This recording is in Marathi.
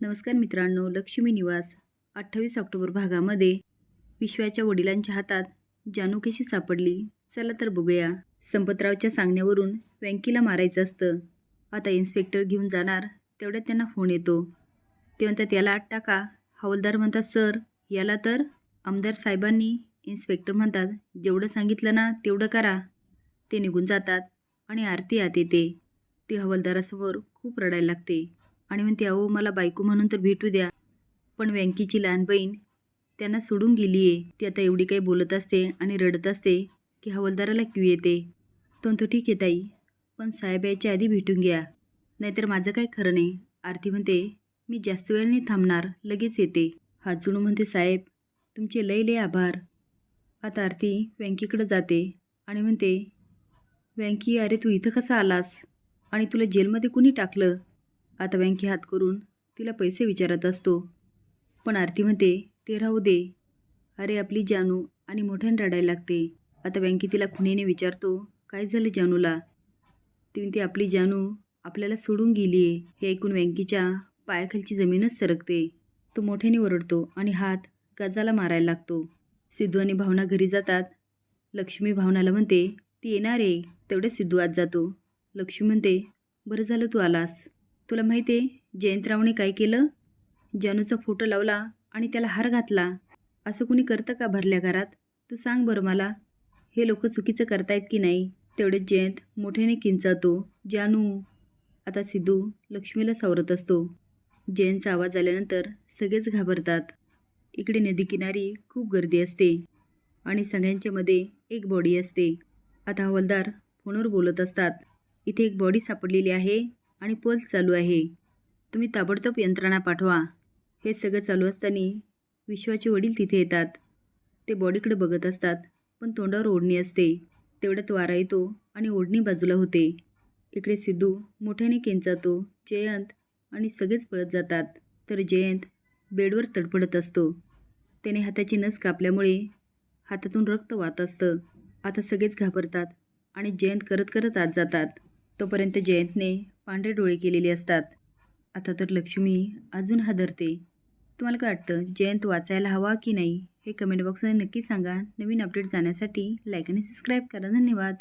नमस्कार मित्रांनो लक्ष्मी निवास. अठ्ठावीस ऑक्टोबर भागामध्ये विश्वाच्या वडिलांच्या हातात जानू कशी सापडली. चला तर बघूया. संपतरावच्या सांगण्यावरून व्यंकीला मारायचं असतं. आता इन्स्पेक्टर घेऊन जाणार तेवढ्यात त्यांना फोन येतो. ते म्हणतात याला आत टाका. हवालदार म्हणतात सर याला तर आमदार साहेबांनी इन्स्पेक्टर म्हणतात जेवढं सांगितलं ना तेवढं करा. ते निघून जातात आणि आरती आत येते. ती हवालदारासमोर खूप रडायला लागते. आणि म्हणते अहो मला बायको म्हणून तर भेटू द्या पण व्यंकीची लहान बहीण त्यांना सोडून गेली आहे ती आता एवढी काही बोलत असते आणि रडत असते की हवालदाराला क्यू येते. तो तो ठीक आहे ताई पण साहेब यायच्या आधी भेटून घ्या नाहीतर माझं काय खरं नाही. आरती म्हणते मी जास्त वेळ नाही थांबणार लगेच येते. हात जुणू म्हणते साहेब तुमचे लय लय आभार. आता आरती व्यंकीकडं जाते आणि म्हणते व्यंकी अरे तू इथं कसा आलास? आणि तुला जेलमध्ये कुणी टाकलं? आता व्यंकी हात करून तिला पैसे विचारत असतो. पण आरती म्हणते ते राहू दे. अरे आपली जानू आणि मोठ्याने रडायला लागते. आता व्यंकी तिला खुणीने विचारतो काय झालं जानूला? ती म्हणते आपली जानू आपल्याला सोडून गेली आहे हे ऐकून व्यंकीच्या पायाखालची जमीनच सरकते. तो मोठ्याने ओरडतो आणि हात गजाला मारायला लागतो. सिद्धू आणि भावना घरी जातात. लक्ष्मी भावनाला म्हणते ती येणार आहे. तेवढे सिद्धू आत जातो. लक्ष्मी म्हणते बरं झालं तू आलास. तुला माहिती आहे जयंतरावने काय केलं? जानूचा फोटो लावला आणि त्याला हार घातला. असं कुणी करतं का भरल्या घरात? तू सांग बरं मला. हे लोक चुकीचं करतायत की नाही? तेवढेच जयंत मोठ्याने किंचातो जानू आता सिद्धू लक्ष्मीला सावरत असतो. जयंतचा आवाज आल्यानंतर सगळेच घाबरतात. इकडे नदीकिनारी खूप गर्दी असते आणि सगळ्यांच्या मध्ये एक बॉडी असते. आता हवालदार फोनवर बोलत असतात. इथे एक बॉडी सापडलेली आहे. आणि पल्स चालू आहे. तुम्ही ताबडतोब यंत्रणा पाठवा. हे सगळं चालू असताना विश्वाचे वडील तिथे येतात. ते बॉडीकडे बघत असतात पण तोंडावर ओढणी असते. तेवढ्यात वारा येतो आणि ओढणी बाजूला होते. इकडे सिद्धू मोठ्याने केंचातो जयंत आणि सगळेच पळत जातात. तर जयंत बेडवर तडफडत असतो. त्याने हाताची नस कापल्यामुळे हातातून रक्त वाहत असतं. आता सगळेच घाबरतात आणि जयंत करत करत आत जातात. तोपर्यंत जयंतने पांढरे डोळे केलेले असतात. आता तर लक्ष्मी अजून हादरते. तुम्हाला काय वाटतं? जयंत वाचायला हवा की नाही? हे कमेंट बॉक्समध्ये नक्की सांगा. नवीन अपडेट जाण्यासाठी लाईक आणि सबस्क्राईब करा. धन्यवाद.